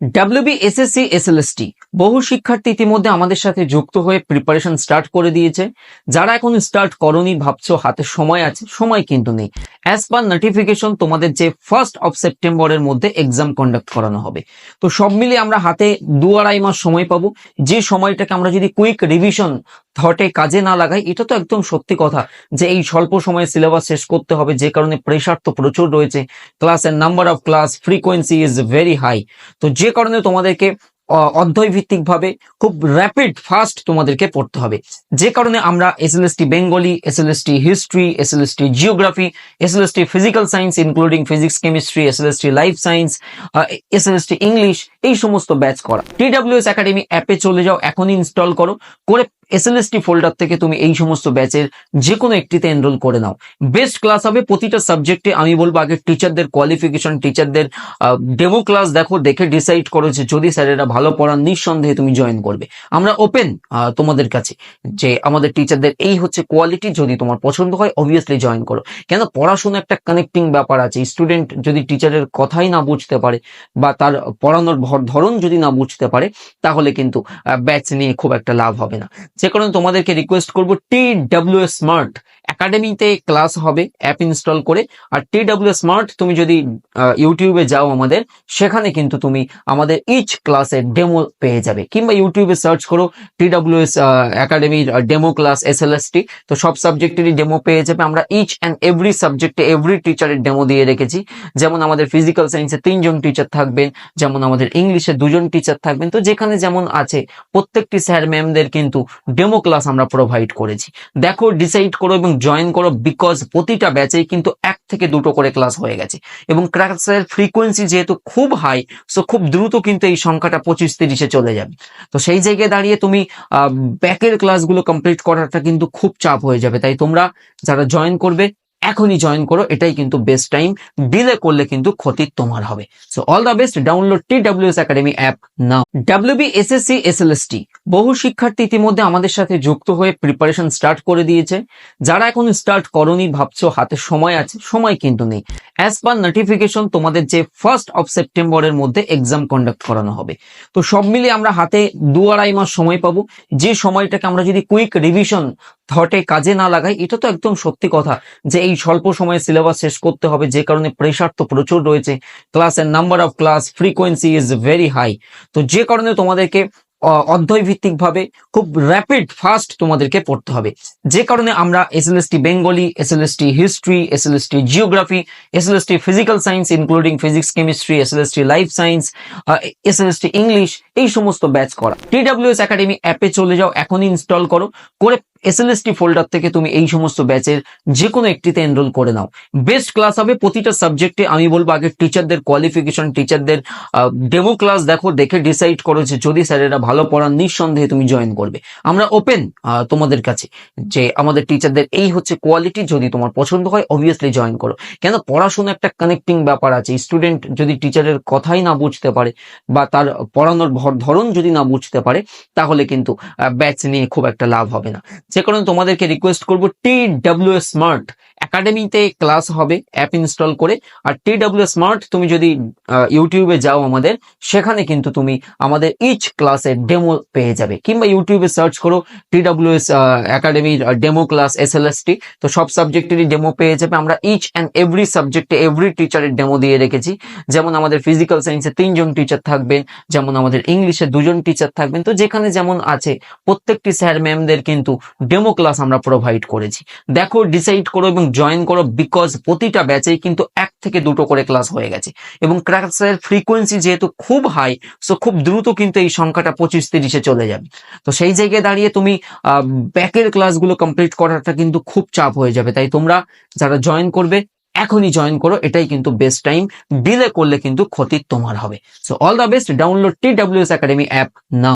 WB SSC SLST বহু শিক্ষার্থী ইতিমধ্যে আমাদের সাথে যুক্ত হয়ে প্রিপারেশন স্টার্ট করে দিয়েছে। যারা এখন স্টার্ট করনি, ভাবছ হাতে সময় আছে, সময় কিন্তু নেই। অ্যাজ পার নোটিফিকেশন তোমাদের যে ফার্স্ট অফ সেপ্টেম্বরের মধ্যে এক্সাম কন্ডাক্ট করানো হবে। তো সব মিলিয়ে আমরা হাতে দু আড়াই মাস সময় পাবো। যে সময়টাকে আমরা যদি কুইক রিভিশন থটে কাজে না লাগাই, এটা তো একদম সত্যি কথা যে এই স্বল্প সময়ে সিলেবাস শেষ করতে হবে, যে কারণে প্রেশার তো প্রচুর রয়েছে। ক্লাসের number of class frequency is very high তো যে কারণে তোমাদেরকে অধ্যয় ভিত্তিক ভাবে খুব র্যাপিড ফাস্ট তোমাদেরকে পড়তে হবে। যে কারণে আমরা SLST Bengali SLST history SLST geography SLST physical science including physics chemistry SLST life science SLST English এই সমস্ত ব্যাচ করা। টি টিডাব্লিউএস একাডেমি অ্যাপে চলে যাও, এখনই ইনস্টল করো। করে এস এসএলএসটি ফোল্ডার থেকে তুমি এই সমস্ত ব্যাচের যে কোনো একটিতে এনরোল করে নাও। বেস্ট ক্লাস হবে প্রতিটা সাবজেক্টে আমি বলব আগে টিচারদের কোয়ালিফিকেশন টিচারদের ডেমো ক্লাস দেখো, দেখে ডিসাইড করো যে যদি স্যারেরা ভালো পড়ান, নিঃসন্দেহে তুমি জয়েন করবে। আমরা ওপেন তোমাদের কাছে যে আমাদের টিচারদের এই হচ্ছে কোয়ালিটি যদি তোমার পছন্দ হয় অবভিয়াসলি জয়েন করো। কেন? পড়াশোনা একটা কানেক্টিং ব্যাপার আছে। স্টুডেন্ট যদি টিচারের কথাই না বুঝতে পারে বা তার পড়ানোর ধরন যদি না বুঝতে পারে, তাহলে কিন্তু ব্যাচ নিয়ে খুব একটা লাভ হবে না। যে কারণে তোমাদেরকে রিকোয়েস্ট করব টি ডাব্লিউ স্মার্ট একাডেমিতে ক্লাস হবে অ্যাপ ইনস্টল করে। আর টি ডাব্লিউ স্মার্ট তুমি যদি ইউটিউবে যাও আমাদের, সেখানে কিন্তু তুমি আমাদের ইচ ক্লাসের ডেমো পেয়ে যাবে। কিংবা ইউটিউবে সার্চ করো টি ডাব্লিউ এস একাডেমির demo class S L S T তো সব সাবজেক্টেরই ডেমো পেয়ে যাবে। আমরা ইচ অ্যান্ড এভরি সাবজেক্টে এভরি টিচারের ডেমো দিয়ে রেখেছি। যেমন আমাদের ফিজিক্যাল সায়েন্সে তিনজন টিচার থাকবেন, যেমন আমাদের ইংলিশে দুজন টিচার থাকবেন। তো যেখানে যেমন আছে, প্রত্যেকটি স্যার ম্যামদের কিন্তু ডেমো ক্লাস আমরা প্রোভাইড করেছি। দেখো ডিসাইড করো এবং জয়েন করো বিকজ প্রতিটা ব্যাচেই কিন্তু এক থেকে দুটো করে ক্লাস হয়ে গেছে। এবং ক্লাসের ফ্রিকোয়েন্সি যেহেতু খুব হাই সো খুব দ্রুত কিন্তু এই সংখ্যাটা পঁচিশ তিরিশে চলে যাবে। তো সেই জায়গায় দাঁড়িয়ে তুমি ব্যাকের ক্লাসগুলো কমপ্লিট করাটা কিন্তু খুব চাপ হয়ে যাবে। তাই তোমরা যারা জয়েন করবে এখনই জয়েন করো, এটাই কিন্তু বেস্ট টাইম ডিলে করলে কিন্তু ক্ষতি তোমার হবে। So all the best download T W S academy app now WB SSC SLST বহু শিক্ষার্থী ইতিমধ্যে আমাদের সাথে যুক্ত হয়ে প্রিপারেশন স্টার্ট করে দিয়েছে। যারা এখন স্টার্ট করনি, ভাবছ হাতে সময় আছে, সময় কিন্তু নেই। অ্যাজ পার নোটিফিকেশন তোমাদের যে ফার্স্ট অফ সেপ্টেম্বরের মধ্যে এক্সাম কন্ডাক্ট করানো হবে। তো সব মিলিয়ে আমরা হাতে দু আড়াই মাস সময় পাবো। যে সময়টাকে আমরা যদি কুইক রিভিশন থটে কাজে না লাগাই এটা তো একদম সত্যি কথা যে এই স্বল্প সময়ে সিলেবাস শেষ করতে হবে, যে কারণে প্রেশার তো প্রচুর রয়েছে। ক্লাসের number of class frequency is very high তো যে কারণে তোমাদেরকে অধ্যয় ভিত্তিক ভাবে খুব র্যাপিড ফাস্ট তোমাদেরকে পড়তে হবে। যে কারণে আমরা SLST Bengali SLST history SLST geography SLST physical science including physics chemistry SLST life science SLST English এই সমস্ত ব্যাচ করা। টিডাব্লিউএস একাডেমি অ্যাপে চলে যাও, এখনই ইনস্টল করো। করে এসএলএসটি ফোল্ডার থেকে তুমি এই সমস্ত ব্যাচের যে কোনো একটিতে এনরোল করে নাও। বেস্ট ক্লাস হবে প্রতিটা সাবজেক্টে আমি বলব আগে টিচারদের কোয়ালিফিকেশন টিচারদের ডেমো ক্লাস দেখো, দেখে ডিসাইড করো যে যদি স্যারেরা ভালো পড়ান নিঃসন্দেহে তুমি জয়েন করবে। আমরা ওপেন তোমাদের কাছে যে আমাদের টিচারদের এই হচ্ছে কোয়ালিটি যদি তোমার পছন্দ হয় অবভিয়াসলি জয়েন করো। কেন? পড়াশোনা একটা কানেক্টিং ব্যাপার আছে। স্টুডেন্ট যদি টিচারের কথাই না বুঝতে পারে বা তার পড়ানোর ধরন যদি না বুঝতে পারে, তাহলে কিন্তু ব্যাচ নিয়ে খুব একটা লাভ হবে না। যে কারণে তোমাদেরকে রিকোয়েস্ট করব টি ডাব্লিউ স্মার্ট একাডেমিতে ক্লাস হবে অ্যাপ ইনস্টল করে। আর টি ডাব্লিউ স্মার্ট তুমি যদি ইউটিউবে যাও আমাদের, সেখানে কিন্তু তুমি আমাদের ইচ ক্লাসের ডেমো পেয়ে যাবে। কিংবা ইউটিউবে সার্চ করো টি ডাব্লিউ এস একাডেমির demo class S L S T তো সব সাবজেক্টেরই ডেমো পেয়ে যাবে। আমরা ইচ অ্যান্ড এভরি সাবজেক্টে এভরি টিচারের ডেমো দিয়ে রেখেছি। যেমন আমাদের ফিজিক্যাল সায়েন্সে তিনজন টিচার থাকবেন, যেমন আমাদের ইংলিশে দুজন টিচার থাকবেন। তো যেখানে যেমন আছে, প্রত্যেকটি স্যার ম্যামদের কিন্তু ডেমো ক্লাস আমরা প্রোভাইড করেছি। দেখো ডিসাইড করো এবং জয়েন করো বিকজ প্রতিটা ব্যাচেই কিন্তু এক থেকে দুটো করে ক্লাস হয়ে গেছে। এবং ক্লাসের ফ্রিকোয়েন্সি যেহেতু খুব হাই সো খুব দ্রুত কিন্তু এই সংখ্যাটা পঁচিশ তিরিশে চলে যাবে। তো সেই জায়গায় দাঁড়িয়ে তুমি ব্যাকের ক্লাসগুলো কমপ্লিট করাটা কিন্তু খুব চাপ হয়ে যাবে। তাই তোমরা যারা জয়েন করবে, এখনই জয়েন করো, এটাই কিন্তু বেস্ট টাইম ডিলে করলে কিন্তু ক্ষতি তোমার হবে। So all the best download T W S academy app now